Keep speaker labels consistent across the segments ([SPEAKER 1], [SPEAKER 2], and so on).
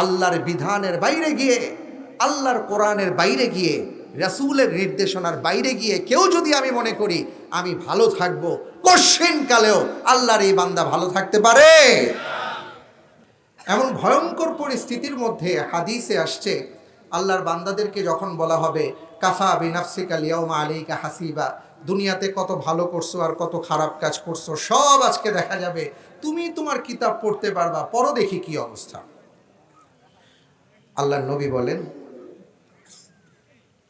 [SPEAKER 1] আল্লাহর বিধানের বাইরে গিয়ে, আল্লাহর কোরআনের বাইরে গিয়ে, রাসূলের নির্দেশনার বাইরে গিয়ে কেউ যদি আমি মনে করি আমি ভালো থাকব কালেও আল্লাহর এই বান্দা ভালো থাকতে পারে। এমন ভয়ঙ্কর পরিস্থিতির মধ্যে হাদিসে আসছে, আল্লাহর বান্দাদেরকে যখন বলা হবে, কাফা বিনাফসিকা লিয়াউমা আলাইকা হাসিবা দুনিয়াতে কত ভালো করছ আর কত খারাপ কাজ করছ সব আজকে দেখা যাবে। তুমি তোমার কিতাব পড়তে পারবা পরও দেখি কি অবস্থা। আল্লাহর নবী বলেন,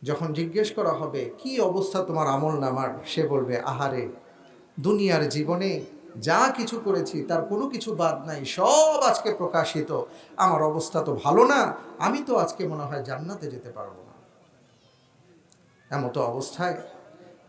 [SPEAKER 1] যখন জিজ্ঞেস করা হবে, কি অবস্থা তোমার আমল নামার? সে বলবে, আহারে, দুনিয়ার জীবনে যা কিছু করেছি, তার কোনো কিছু বাদ নাই, সব আজকে প্রকাশিত। আমার অবস্থা তো ভালো না, আমি তো আজকে মনে হয় জান্নাতে যেতে পারব না। এমতো অবস্থায়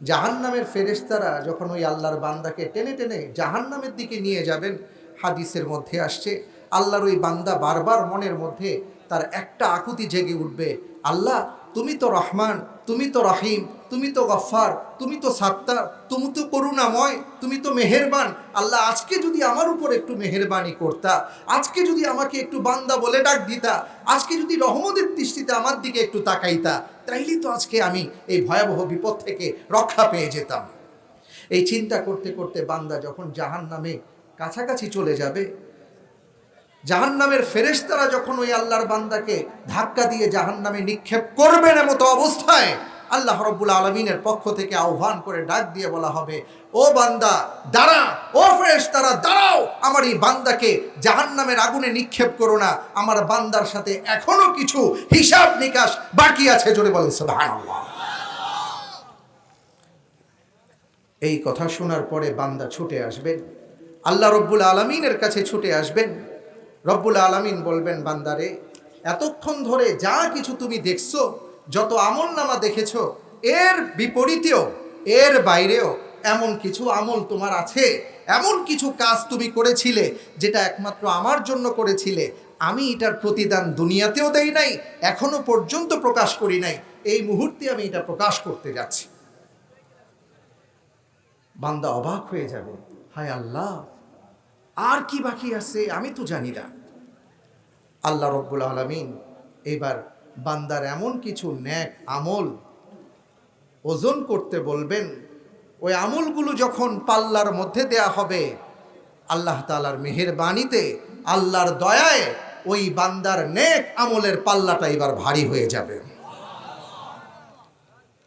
[SPEAKER 1] জাহান্নামের ফেরেশতারা যখন ওই আল্লাহর বান্দাকে টেনে টেনে জাহান্নামের দিকে নিয়ে যাবেন, হাদিসের মধ্যে আসছে, আল্লাহর ওই বান্দা বারবার মনের মধ্যে তার একটা আকুতি জেগে উঠবে, আল্লাহ, তুমি তো রহমান, তুমি তো রহিম, তুমি তো গফার তুমি তো সাত্তার তুমি তো করুণাময়, তুমি তো মেহেরবান। আল্লাহ, আজকে যদি আমার উপর একটু মেহেরবানি করতা, আজকে যদি আমাকে একটু বান্দা বলে ডাক দিতা, আজকে যদি রহমদের দৃষ্টিতে আমার দিকে একটু তাকাইতা, তাইলে তো আজকে আমি এই ভয়াবহ বিপদ থেকে রক্ষা পেয়ে যেতাম। এই চিন্তা করতে করতে বান্দা যখন জাহান নামে কাছাকাছি চলে যাবে জাহান নামের ফেরেশতারা যখন ওই আল্লাহর বান্দাকে ধাক্কা দিয়ে জাহান নামে নিক্ষেপ করবেন এমতো অবস্থায়, আল্লাহ রব্বুল আলমিনের পক্ষ থেকে আহ্বান করে ডাক দিয়ে বলা হবে, ও বান্দা, দাঁড়া! ও ফেরেশতারা, দাঁড়াও! আমার এই বান্দাকে জাহান নামের আগুনে নিক্ষেপ করো না। আমার বান্দার সাথে এখনও কিছু হিসাব নিকাশ বাকি আছে। জোরে বলেন এই কথা শোনার পরে বান্দা ছুটে আসবেন। আল্লাহ রব্বুল আলমিনের কাছে ছুটে আসবেন। রব্বুল আলমিন বলবেন, বান্দারে, এতক্ষণ ধরে যা কিছু তুমি দেখছ, যত আমল নামা দেখেছ, এর বিপরীতেও, এর বাইরেও এমন কিছু আমল তোমার আছে, এমন কিছু কাজ তুমি করেছিলে যেটা একমাত্র আমার জন্য করেছিলে। আমি এটার প্রতিদান দুনিয়াতেও দেই নাই, এখনও পর্যন্ত প্রকাশ করি নাই। এই মুহূর্তে আমি এটা প্রকাশ করতে যাচ্ছি। বান্দা অবাক হয়ে যাবে, হায় আল্লাহ! আর কি বাকি আছে আমি তো জানি না। আল্লাহ রব্বুল আলমিন এবার বান্দার এমন কিছু ন্যাক আমল ওজন করতে বলবেন, ওই আমলগুলো যখন পাল্লার মধ্যে দেয়া হবে, আল্লাহ তালার মেহেরবানিতে আল্লাহর দয়ায় ওই বান্দার নেক আমলের পাল্লাটা এবার ভারী হয়ে যাবে।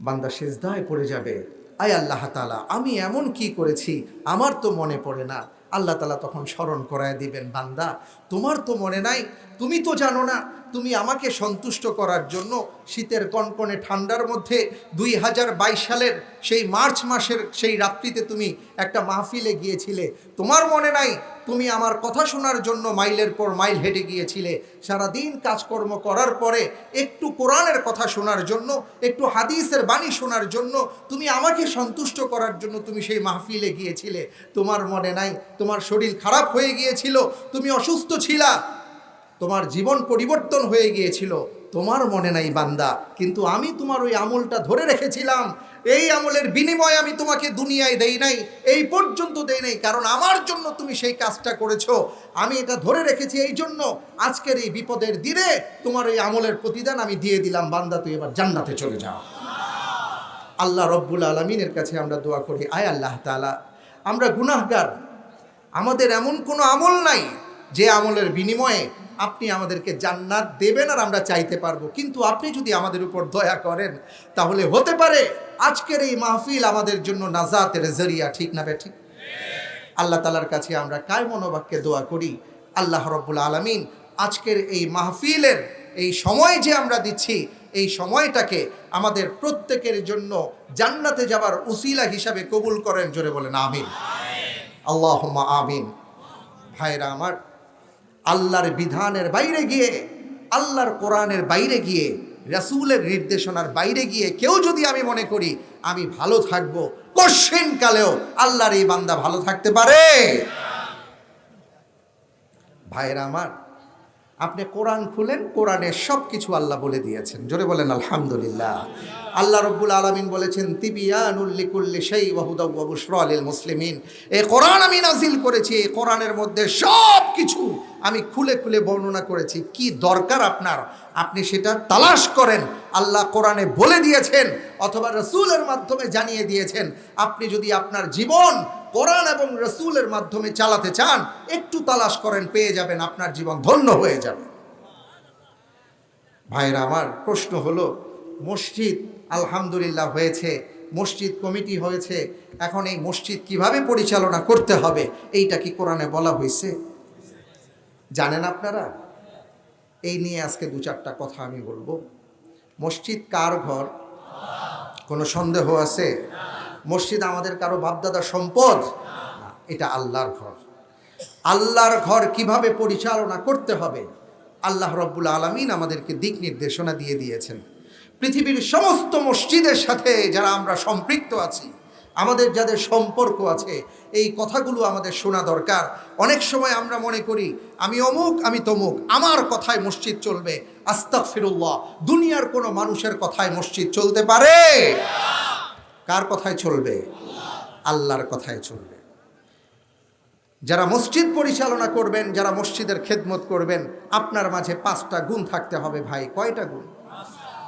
[SPEAKER 1] বান্দা সেজদায় পড়ে যাবে, আয় আল্লাহ তালা আমি এমন কি করেছি, আমার তো মনে পড়ে না আল্লাহ তালা তখন স্মরণ করায় দিবেন, বান্দা, তোমার তো মনে নাই, তুমি তো জানো না, তুমি আমাকে সন্তুষ্ট করার জন্য শীতের কনকনে ঠান্ডার মধ্যে দুই হাজার বাইশ সালের সেই মার্চ মাসের সেই রাত্রিতে তুমি একটা মাহফিলে গিয়েছিলে। তোমার মনে নাই তুমি আমার কথা শোনার জন্য মাইলের পর মাইল হেঁটে গিয়েছিলে। সারাদিন কাজকর্ম করার পরে একটু কোরআনের কথা শোনার জন্য, একটু হাদিসের বাণী শোনার জন্য, তুমি আমাকে সন্তুষ্ট করার জন্য তুমি সেই মাহফিলে গিয়েছিলে। তোমার মনে নাই, তোমার শরীর খারাপ হয়ে গিয়েছিল, তুমি অসুস্থ ছিলা, তোমার জীবন পরিবর্তন হয়ে গিয়েছিল। তোমার মনে নাই বান্দা, কিন্তু আমি তোমার ওই আমলটা ধরে রেখেছিলাম। এই আমলের বিনিময়ে আমি তোমাকে দুনিয়ায় দেই নাই, এই পর্যন্ত দেই নাই, কারণ আমার জন্য তুমি সেই কাজটা করেছ। আমি এটা ধরে রেখেছি এই জন্য আজকের এই বিপদের দিনে তোমার এই আমলের প্রতিদান আমি দিয়ে দিলাম, বান্দা, তুই এবার জান্নাতে চলে যাও আল্লাহ রব্বুল আলমিনের কাছে আমরা দোয়া করি, আয় আল্লাহ তালা আমরা গুনাহগার। আমাদের এমন কোনো আমল নাই যে আমলের বিনিময়ে আপনি আমাদেরকে জান্নাত দেবেন আর আমরা চাইতে পারব। কিন্তু আপনি যদি আমাদের উপর দয়া করেন, তাহলে হতে পারে আজকের এই মাহফিল আমাদের জন্য নাজাতের জরিয়া, ঠিক না ঠিক আল্লাহ তালার কাছে আমরা কায় মনোবাক্যে দোয়া করি। আল্লাহ রব্বুল আলমিন আজকের এই মাহফিলের এই সময় যে আমরা দিচ্ছি, এই সময়টাকে আমাদের প্রত্যেকের জন্য জান্নাতে যাবার উসিলা হিসাবে কবুল করেন, জোরে বলেন, আমিন। আল্লাহ আমিন। ভাইরা আমার আল্লাহর বিধানের বাইরে গিয়ে, আল্লাহর কোরআনের বাইরে গিয়ে, রাসুলের নির্দেশনার বাইরে গিয়ে কেউ যদি আমি মনে করি আমি ভালো থাকব কশিন কালেও আল্লাহর এই বান্দা ভালো থাকতে পারে। ভাইরা আমার আপনি কোরআন খুলেন কোরআনের সব কিছু আল্লাহ বলে দিয়েছেন। জোরে বলেন, আলহামদুলিল্লাহ। আল্লাহ রব্বুল আলমিন বলেছেন তিবিয়ানুল্লিকুল্লি সেই ওয়াহুদাবুসরিল মুসলিমিন। এই কোরআন আমি নাজিল করেছি, এই কোরআনের মধ্যে সব কিছু আমি খুলে খুলে বর্ণনা করেছি। কি দরকার আপনার? আপনি সেটা তালাশ করেন। আল্লাহ কোরআনে বলে দিয়েছেন, অথবা রসুলের মাধ্যমে জানিয়ে দিয়েছেন। আপনি যদি আপনার জীবন কোরআন এবং রসুলের মাধ্যমে চালাতে চান, একটু তালাশ করেন, পেয়ে যাবেন, আপনার জীবন ধন্য হয়ে যাবে। ভাইরা আমার প্রশ্ন হলো, মসজিদ আলহামদুলিল্লাহ হয়েছে, মসজিদ কমিটি হয়েছে, এখন এই মসজিদ কীভাবে পরিচালনা করতে হবে, এইটা কি কোরআনে বলা হয়েছে? জানেন আপনারা? এই নিয়ে আজকে দু চারটা কথা আমি বলব। মসজিদ কার ঘর? কোনো সন্দেহ আছে? মসজিদ আমাদের কারও বাপদাদা সম্পদ? না, এটা আল্লাহর ঘর। আল্লাহর ঘর কীভাবে পরিচালনা করতে হবে? আল্লাহ রব্বুল আলমিন আমাদেরকে দিক নির্দেশনা দিয়ে দিয়েছেন। পৃথিবীর সমস্ত মসজিদের সাথে যারা আমরা সম্পৃক্ত আছি আমাদের যাদের সম্পর্ক আছে এই কথাগুলো আমাদের শোনা দরকার। অনেক সময় আমরা মনে করি আমি অমুক আমি তমুক আমার কথায় মসজিদ চলবে। আস্তাক ফিরুল্লাহ দুনিয়ার কোনো মানুষের কথায় মসজিদ চলতে পারে? কার কথায় চলবে? আল্লাহর কথায় চলবে। যারা মসজিদ পরিচালনা করবেন, যারা মসজিদের খেদমত করবেন, আপনার মাঝে পাঁচটা গুণ থাকতে হবে ভাই। কয়টা গুণ?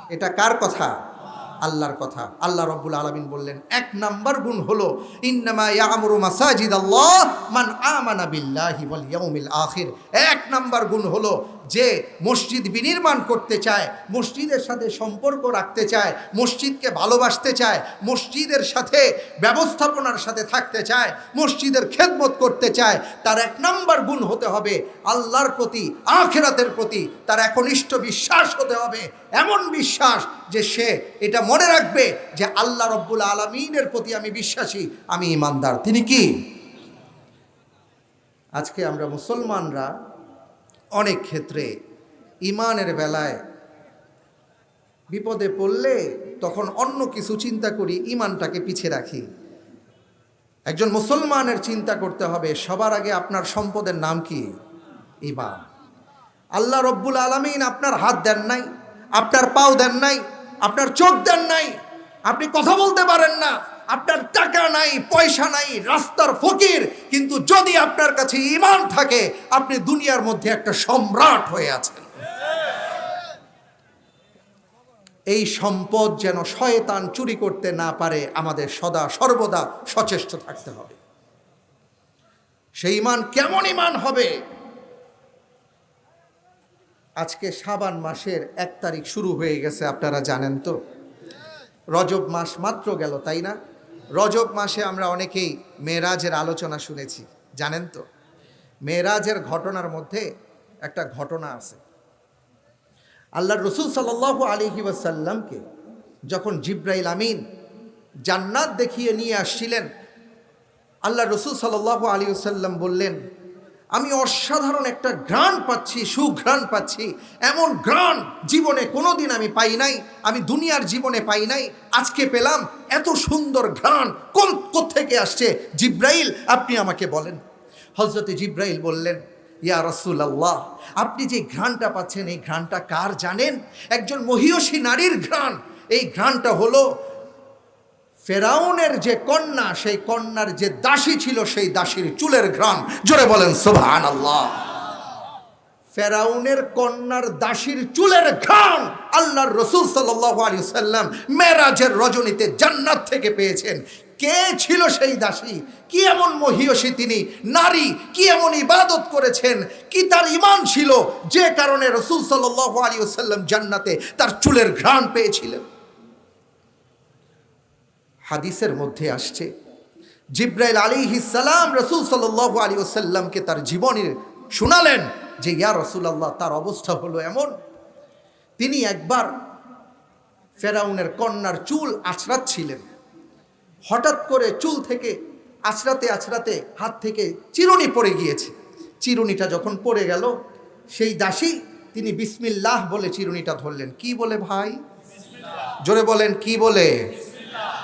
[SPEAKER 1] এটা কার কথা? আল্লাহর কথা। আল্লাহ রব্বুল আলমিন বললেন, এক নাম্বার গুণ হলো, ইন্নামা আল্লাহ মান আমানা বিল্লাহি আখির। এক নাম্বার গুণ হলো যে মসজিদ বিনির্মাণ করতে চায়, মসজিদের সাথে সম্পর্ক রাখতে চায়, মসজিদকে ভালোবাসতে চায়, মসজিদের সাথে ব্যবস্থাপনার সাথে থাকতে চায়, মসজিদের খেদমত করতে চায়, তার এক নাম্বার গুণ হতে হবে আল্লাহর প্রতি, আখেরাতের প্রতি, তার একনিষ্ঠ বিশ্বাস হতে হবে। এমন বিশ্বাস যে সে এটা মনে রাখবে যে আল্লাহ রব্বুল আলমিনের প্রতি আমি বিশ্বাসী, আমি ইমানদার। তিনি কি? আজকে আমরা মুসলমানরা অনেক ক্ষেত্রে ইমানের বেলায় বিপদে পড়লে তখন অন্য কিছু চিন্তা করি, ইমানটাকে পিছিয়ে রাখি। একজন মুসলমানের চিন্তা করতে হবে, সবার আগে আপনার সম্পদের নাম কি? ইমান। আল্লাহ রব্বুল আলমিন আপনার হাত দেন নাই, আপনার পাও দেন নাই, আপনার চোখ দেন নাই, আপনি কথা বলতে পারেন না। আপনার টাকা নাই, পয়সা নাই, রাস্তার ফকির। কিন্তু যদি আপনার কাছে ইমান থাকে, আপনি দুনিয়ার মধ্যে একটা সম্রাট হয়ে আছেন। এই সম্পদ যেন শয়তান চুরি করতে না পারে, আমাদের সদা সর্বদা সচেষ্ট থাকতে হবে। সেই ইমান কেমন ইমান হবে? আজকে সাবান মাসের এক তারিখ শুরু হয়ে গেছে, আপনারা জানেন তো। রজব মাস মাত্র গেল, তাই না? রজব মাসে আমরা অনেকেই মেয়েরাজের আলোচনা শুনেছি, জানেন তো? মেয়েরাজের ঘটনার মধ্যে একটা ঘটনা আছে। আল্লাহ রসুল সাল্লাহ আলহি ওয়াসাল্লামকে যখন জিব্রাইল আমিন জান্নাত দেখিয়ে নিয়ে আসছিলেন আল্লাহ রসুল সাল্লাহ আলী সাল্লাম বললেন, আমি অসাধারণ একটা ঘ্রাণ পাচ্ছি, সুঘ্রাণ পাচ্ছি। এমন ঘ্রাণ জীবনে কোনোদিন আমি পাই নাই, আমি দুনিয়ার জীবনে পাই নাই। আজকে পেলাম এত সুন্দর ঘ্রাণ কোন থেকে আসছে? জিব্রাইল, আপনি আমাকে বলেন। হজরতে জিব্রাইল বললেন, ইয়া রসুল আল্লাহ আপনি যে ঘ্রাণটা পাচ্ছেন, এই ঘ্রাণটা কার জানেন? একজন মহিয়সী নারীর ঘ্রাণ। এই ঘ্রাণটা হলো ফেরাউনের যে কন্যা, সেই কন্যার যে দাসী ছিল, সেই দাসীর চুলের ঘ্রাণ। জোরে বলেন সোভান আল্লাহ ফেরাউনের কন্যার দাসীর চুলের ঘ্রাণ আল্লাহর রসুল সাল্লাহ আলী সাল্লাম মেরাজের রজনীতে জান্নাত থেকে পেয়েছেন। কে ছিল সেই দাসী? কি এমন মহিয়সী তিনি? নারী? কি এমন ইবাদত করেছেন? কি তার ইমান ছিল? যে কারণে রসুল সাল্লাহ আলী সাল্লাম জান্নাতে তার চুলের ঘ্রাণ পেয়েছিলেন। হাদিসের মধ্যে আসছে, জিব্রাইল আলী সালাম রসুল সাল্লাহ আলী ওসাল্লামকে তার জীবনের শোনালেন। যে, ইয়া রসুলাল্লাহ, তার অবস্থা হলো এমন। তিনি একবার ফেরাউনের কন্যার চুল আছড়াচ্ছিলেন। হঠাৎ করে চুল থেকে আছড়াতে আছড়াতে হাত থেকে চিরুনি পড়ে গিয়েছে। চিরুনিটা যখন পড়ে গেল, সেই দাসী তিনি বিসমিল্লাহ বলে চিরুনিটা ধরলেন। কি বলে ভাই? জোরে বলেন, কি বলে?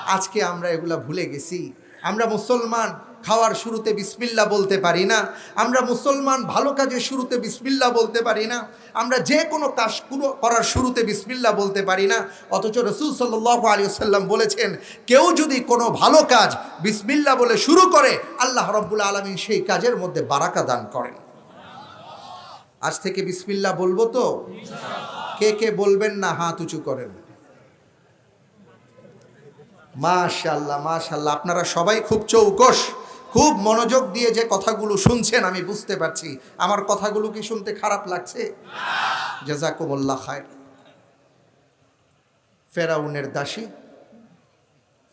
[SPEAKER 1] আজকে আমরা এগুলা ভুলে গেছি। আমরা মুসলমান খাওয়ার শুরুতে বিসমিল্লা বলতে পারি না। আমরা মুসলমান ভালো কাজের শুরুতে বিসমিল্লা বলতে পারি না। আমরা যে কোনো কাজ করার শুরুতে বিসমিল্লা বলতে পারি না। অথচ রসুল সাল্লাহ আলী সাল্লাম বলেছেন, কেউ যদি কোনো ভালো কাজ বিসমিল্লা বলে শুরু করে, আল্লাহ রব্বুল আলমী সেই কাজের মধ্যে বারাকা দান করেন। আজ থেকে বিসমিল্লা বলব তো? কে কে বলবেন না হাত উঁচু করেন? মাশাল্লাহ মাশাল্লাহ আপনারা সবাই খুব চৌকস। খুব মনোযোগ দিয়ে যে কথাগুলো শুনছেন, আমি বুঝতে পারছি। আমার কথাগুলো কি শুনতে খারাপ লাগছে? জাজাকুমুল্লাহ খায় ফেরাউনের দাসী,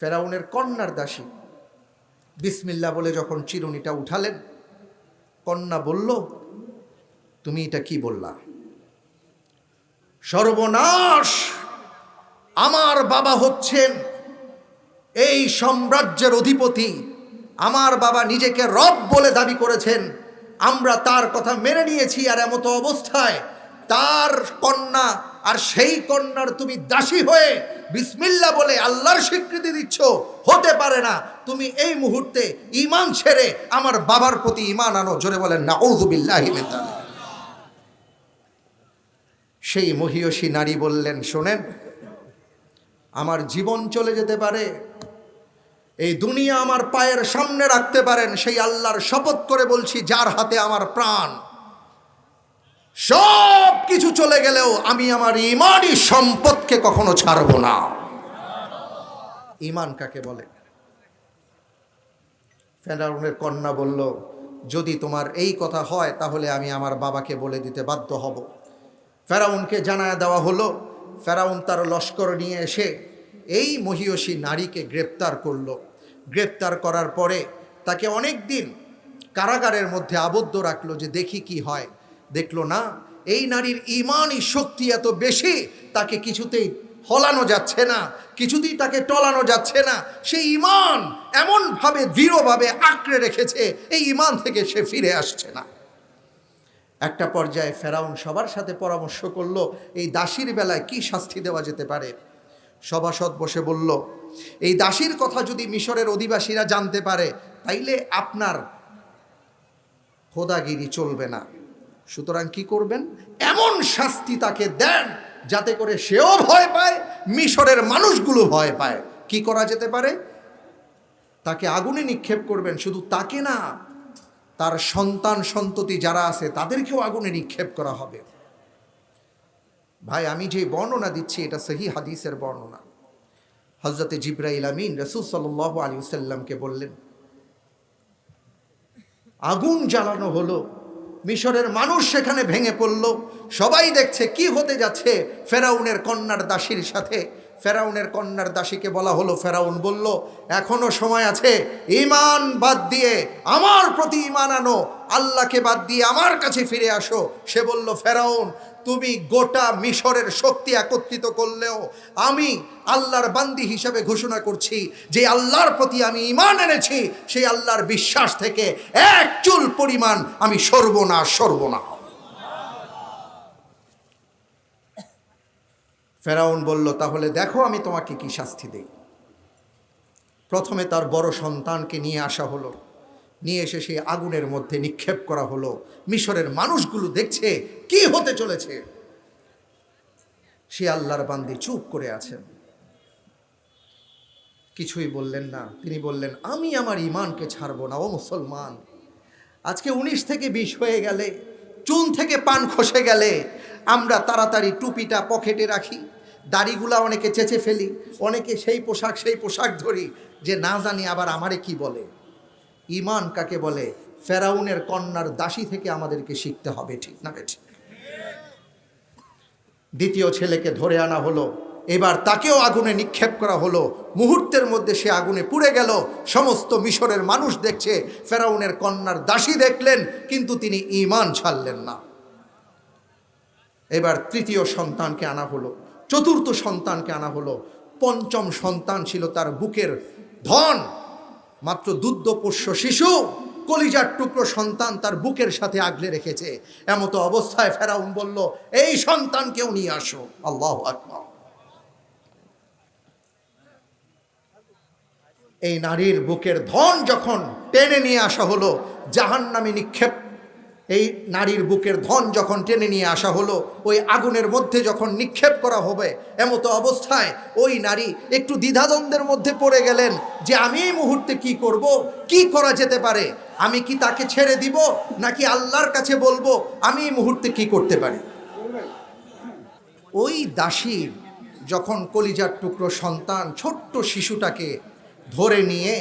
[SPEAKER 1] ফেরাউনের কন্যার দাসী। বিসমিল্লা বলে যখন চিরুনিটা উঠালেন, কন্যা বলল, তুমি এটা কি বললা? সর্বনাশ! আমার বাবা হচ্ছেন এই সাম্রাজ্যের অধিপতি। আমার বাবা নিজেকে রব বলে দাবি করেছেন। আমরা তার কথা মেনে নিয়েছি আর এমতো অবস্থায় তার কন্যা আর সেই কন্যার তুমি দাসী হয়ে বিসমিল্লা বলে আল্লাহর স্বীকৃতি দিচ্ছ, হতে পারে না। তুমি এই মুহূর্তে ইমান ছেড়ে আমার বাবার প্রতি ইমান আনো, জোরে বলেন না ঔদুবিল্লাহি সেই মহিয়সী নারী বললেন, শোনেন, আমার জীবন চলে যেতে পারে এই দুনিয়া আমার পায়ের সামনে রাখতে পারেন, সেই আল্লাহর শপথ করে বলছি, যার হাতে আমার প্রাণ, সব কিছু চলে গেলেও আমি আমার ইমানই সম্পদকে কখনো ছাড়ব না। ইমান কাকে বলে? ফেরাউনের কন্যা বলল, যদি তোমার এই কথা হয়, তাহলে আমি আমার বাবাকে বলে দিতে বাধ্য হব। ফেরাউনকে জানায় দেওয়া হলো, ফেরাউন তার লস্কর নিয়ে এসে এই মহিয়সী নারীকে গ্রেপ্তার করল। গ্রেপ্তার করার পরে তাকে অনেক দিন কারাগারের মধ্যে আবদ্ধ রাখল যে দেখি কি হয়। দেখল না, এই নারীর ইমানই শক্তি এত বেশি, তাকে কিছুতেই হলানো যাচ্ছে না, কিছুতেই তাকে টলানো যাচ্ছে না। সেই ইমান এমনভাবে, দৃঢ়ভাবে আঁকড়ে রেখেছে, এই ইমান থেকে সে ফিরে আসছে না। একটা পর্যায়ে ফেরাউন সবার সাথে পরামর্শ করল, এই দাসীর বেলায় কি শাস্তি দেওয়া যেতে পারে? সভাসদ বসে বলল এই দাসীর কথা যদি মিশরের অধিবাসীরা জানতে পারে, তাইলে আপনার খোদাগিরি চলবে না। সুতরাং কি করবেন? এমন শাস্তি তাকে দেন যাতে করে সেও ভয় পায়, মিশরের মানুষগুলো ভয় পায়। কি করা যেতে পারে? তাকে আগুনে নিক্ষেপ করবেন। শুধু তাকে না, তার সন্তান, সন্ততি যারা আছে, তাদেরকেও আগুনে নিক্ষেপ করা হবে। ভাই, আমি যে বর্ণনা দিচ্ছি, এটা সহি হাদিসের বর্ণনা। হজরতে জিব্রাইল আমিন রসুল সাল আলী সাল্লামকে বললেন, আগুন জ্বালানো হলো, মিশরের মানুষ সেখানে ভেঙে পড়ল, সবাই দেখছে কি হতে যাচ্ছে ফেরাউনের কন্যার দাসীর সাথে। ফেরাউনের কন্যার দাসীকে বলা হলো, ফেরাউন বলল, এখনও সময় আছে ইমান বাদ দিয়ে আমার প্রতি ইমান আনো, আল্লাহকে বাদ দিয়ে আমার কাছে ফিরে আসো। সে বলল, ফেরাউন, তুমি গোটা মিশরের শক্তি একত্রিত করলেও আমি আল্লাহর বান্দি হিসাবে ঘোষণা করছি যে আল্লাহর প্রতি আমি ইমান এনেছি, সেই আল্লাহর বিশ্বাস থেকে এক চুল পরিমাণ আমি সর্বনা সর্বনা ফেরাউন বলল, তাহলে দেখো আমি তোমাকে কি শাস্তি দেই। প্রথমে তার বড় সন্তানকে নিয়ে আসা হলো। নিয়ে এসে সেই আগুনের মধ্যে নিক্ষেপ করা হলো। মিশরের মানুষগুলো দেখছে, কি হতে চলেছে? সে আল্লাহর বান্দি চুপ করে আছেন। কিছুই বললেন না। তিনি বললেন, আমি আমার ইমানকে ছাড়বো না, ও মুসলমান। আজকে উনিশ থেকে বিশ হয়ে গেলে চুন থেকে পান খসে গেলে, আমরা তাড়াতাড়ি টুপিটা পকেটে রাখি। দাড়িগুলা অনেকে চেঁচে ফেলি, অনেকে সেই পোশাক সেই পোশাক ধরি, যে না জানি আবার আমারে কি বলে। ইমান কাকে বলে? ফেরাউনের কন্যার দাসী থেকে আমাদেরকে শিখতে হবে, ঠিক না বেঠিক? দ্বিতীয় ছেলেকে ধরে আনা হলো, এবার তাকেও আগুনে নিক্ষেপ করা হলো। মুহূর্তের মধ্যে সে আগুনে পুড়ে গেল, সমস্ত মিশরের মানুষ দেখছে, ফেরাউনের কন্যার দাসী দেখলেন, কিন্তু তিনি ইমান ছাড়লেন না। এবার তৃতীয় সন্তানকে আনা হলো। চতুর্থ সন্তানকে আনা হলো। পঞ্চম সন্তান ছিল তার বুকের ধন। মাত্র দুগ্ধপোষ্য শিশু, কলিজার টুকরো সন্তান তার বুকের সাথে আগলে রেখেছে। এমতো অবস্থায় ফেরাউন বলল, এই সন্তানকেও নিয়ে আসো। আল্লাহ আকবার। এই নারীর বুকের ধন যখন টেনে নিয়ে আসা হলো, জাহান্নামে নিক্ষেপ এই নারীর বুকের ধন যখন টেনে নিয়ে আসা হলো, ওই আগুনের মধ্যে যখন নিক্ষেপ করা হবে, এমতো অবস্থায় ওই নারী একটু দ্বিধাদ্বন্দ্বের মধ্যে পড়ে গেলেন যে আমি এই মুহূর্তে কি করব, কি করা যেতে পারে? আমি কি তাকে ছেড়ে দিব, নাকি আল্লাহর কাছে বলব, আমি এই মুহূর্তে কি করতে পারি? ওই দাসীর যখন কলিজার টুকরো সন্তান ছোট্ট শিশুটাকে ধরে নিয়ে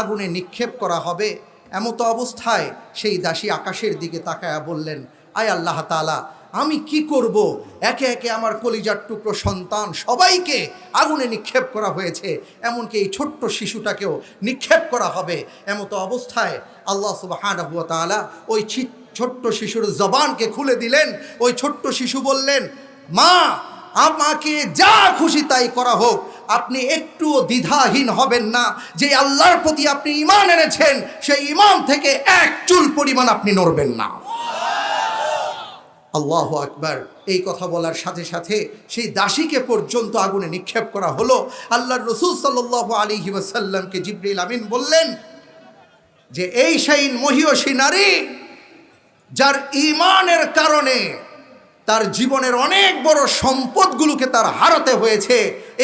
[SPEAKER 1] আগুনে নিক্ষেপ করা হবে এমতো অবস্থায় সেই দাসী আকাশের দিকে তাকায়া বললেন, আয় আল্লাহ তালা আমি কি করব? একে একে আমার কলিজার টুকরো সন্তান সবাইকে আগুনে নিক্ষেপ করা হয়েছে। এমনকি এই ছোট্ট শিশুটাকেও নিক্ষেপ করা হবে। এমতো অবস্থায় আল্লাহ সুবাহ ওই ছোট্ট শিশুর জবানকে খুলে দিলেন। ওই ছোট্ট শিশু বললেন, মা, আমাকে যা খুশি তাই করা হোক। আপনি একটুও দ্বিধাহীন হবেন না। যে আল্লাহর প্রতি আপনি ইমান এনেছেন, সেই ইমান থেকে এক চুল পরিমাণ আপনি নড়বেন না। আল্লাহ আকবার। এই কথা বলার সাথে সাথে সেই দাসীকে পর্যন্ত আগুনে নিক্ষেপ করা হলো। আল্লাহর রসুল সাল্লাহ আলী ওয়াসাল্লামকে জিব্রিল আমিন বললেন, যে এই সেই মহিয়সী নারী, যার ইমানের কারণে তার জীবনের অনেক বড় সম্পদগুলোকে তার হারাতে হয়েছে,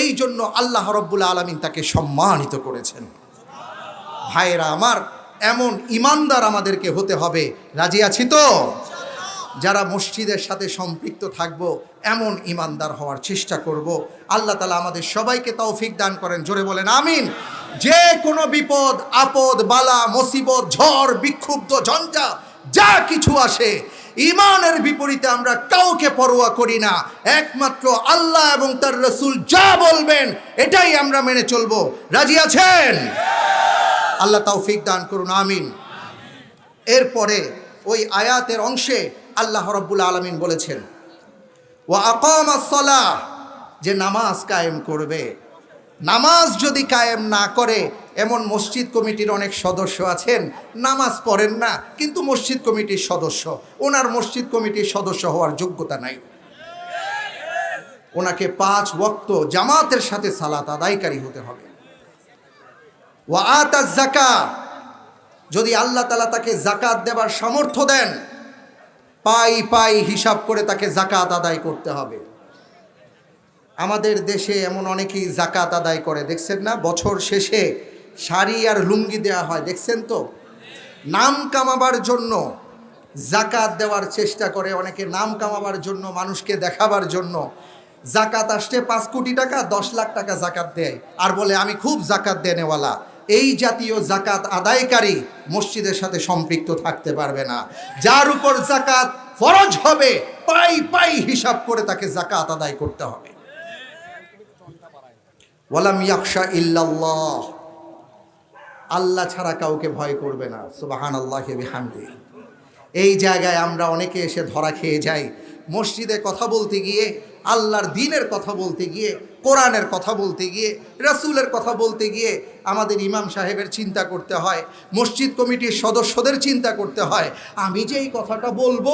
[SPEAKER 1] এই জন্য আল্লাহ রব্বুল আলমিন তাকে সম্মানিত করেছেন। ভাইরা আমার, এমন ইমানদার আমাদেরকে হতে হবে। রাজি আছি তো? যারা মসজিদের সাথে সম্পৃক্ত থাকব, এমন ইমানদার হওয়ার চেষ্টা করব। আল্লাহ তালা আমাদের সবাইকে তৌফিক দান করেন, জোরে বলেন আমিন। যে কোনো বিপদ, আপদ, বালা, মুসিবত, ঝড়, বিক্ষুব্ধ, ঝঞ্ঝা, যা কিছু আসে ইমানের বিপরীতে আমরা কাউকে পরোয়া করি না। একমাত্র আল্লাহ এবং তার রসুল যা বলবেন, এটাই আমরা মেনে চলবো। রাজি আছেন? আল্লাহ তৌফিক দান করুন, আমিন। এরপরে ওই আয়াতের অংশে আল্লাহ রব্বুল আলমিন বলেছেন ও আকাম যে নামাজ কায়েম করবে। নামাজ যদি কায়েম না করে এমন মসজিদ কমিটির অনেক সদস্য আছেন, নামাজ পড়েন না, কিন্তু মসজিদ কমিটির সদস্য। ওনার মসজিদ কমিটির সদস্য হওয়ার যোগ্যতা নাই। ওনাকে পাঁচ ওক্ত জামাতের সাথে সালাত আদায়কারী হতে হবে। ও আতা জাকা যদি আল্লাহ তালা তাকে জাকাত দেবার সামর্থ্য দেন, পাই পাই হিসাব করে তাকে জাকাত আদায় করতে হবে। আমাদের দেশে এমন অনেকেই জাকাত আদায় করে, দেখছেন না? বছর শেষে শাড়ি আর লুঙ্গি দেওয়া হয়, দেখছেন তো? নাম কামাবার জন্য জাকাত দেওয়ার চেষ্টা করে অনেকে, নাম কামাবার জন্য, মানুষকে দেখাবার জন্য। জাকাত আসছে পাঁচ কোটি টাকা, দশ লাখ টাকা জাকাত দেয়। আর বলে, আমি খুব জাকাত দেনেওয়ালা। এই জাতীয় জাকাত আদায়কারী মসজিদের সাথে সম্পৃক্ত থাকতে পারবে না। যার উপর জাকাত ফরজ হবে, পাই পাই হিসাব করে তাকে জাকাত আদায় করতে হবে। ওয়ালাম ইয়াকশা ইল্লাল্লাহ। আল্লাহ ছাড়া কাউকে ভয় করবে না। সুবাহান আল্লাহ হামদি এই জায়গায় আমরা অনেকে এসে ধরা খেয়ে যাই। মসজিদে কথা বলতে গিয়ে, আল্লাহর দিনের কথা বলতে গিয়ে, কোরআনের কথা বলতে গিয়ে, রাসূলের কথা বলতে গিয়ে আমাদের ইমাম সাহেবের চিন্তা করতে হয়, মসজিদ কমিটির সদস্যদের চিন্তা করতে হয়। আমি যে এই কথাটা বলব,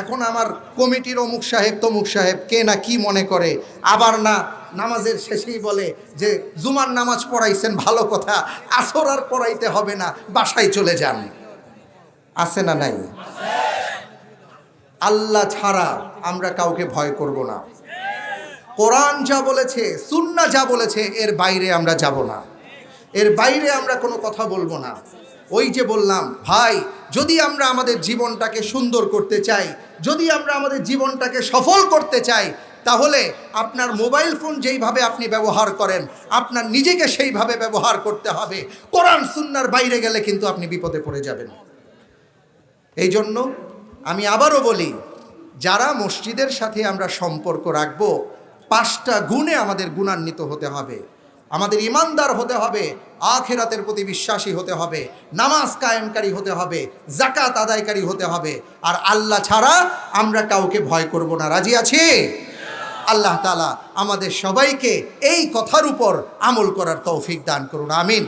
[SPEAKER 1] এখন আমার কমিটির অমুক সাহেব, তমুক সাহেব কে না কি মনে করে? আবার না নামাজের শেষেই বলে যে, জুমার নামাজ পড়াইছেন, ভালো কথা। আসর আর পড়াইতে হবে না, বাসায় চলে যান। আছে না নাই? আল্লাহ ছাড়া আমরা কাউকে ভয় করব না। কোরআন যা বলেছে সুন্না যা বলেছে, এর বাইরে আমরা যাব না। এর বাইরে আমরা কোনো কথা বলব না। ওই যে বললাম, ভাই, যদি আমরা আমাদের জীবনটাকে সুন্দর করতে চাই, যদি আমরা আমাদের জীবনটাকে সফল করতে চাই তাহলে আপনার মোবাইল ফোন যেইভাবে আপনি ব্যবহার করেন, আপনার নিজেকে সেইভাবে ব্যবহার করতে হবে। কোরআন, সুন্নার বাইরে গেলে কিন্তু আপনি বিপদে পড়ে যাবেন। এই জন্য আমি আবারও বলি, যারা মসজিদের সাথে আমরা সম্পর্ক রাখব, পাঁচটা গুণে আমাদের গুণান্বিত হতে হবে। আমাদের ইমানদার হতে হবে, আখেরাতের প্রতি বিশ্বাসী হতে হবে, নামাজ কায়েমকারী হতে হবে জাকাত আদায়কারী হতে হবে। আর আল্লাহ ছাড়া আমরা কাউকে ভয় করব না। রাজি আছি? আল্লাহ তালা আমাদের সবাইকে এই কথার উপর আমল করার তৌফিক দান করুন আমিন।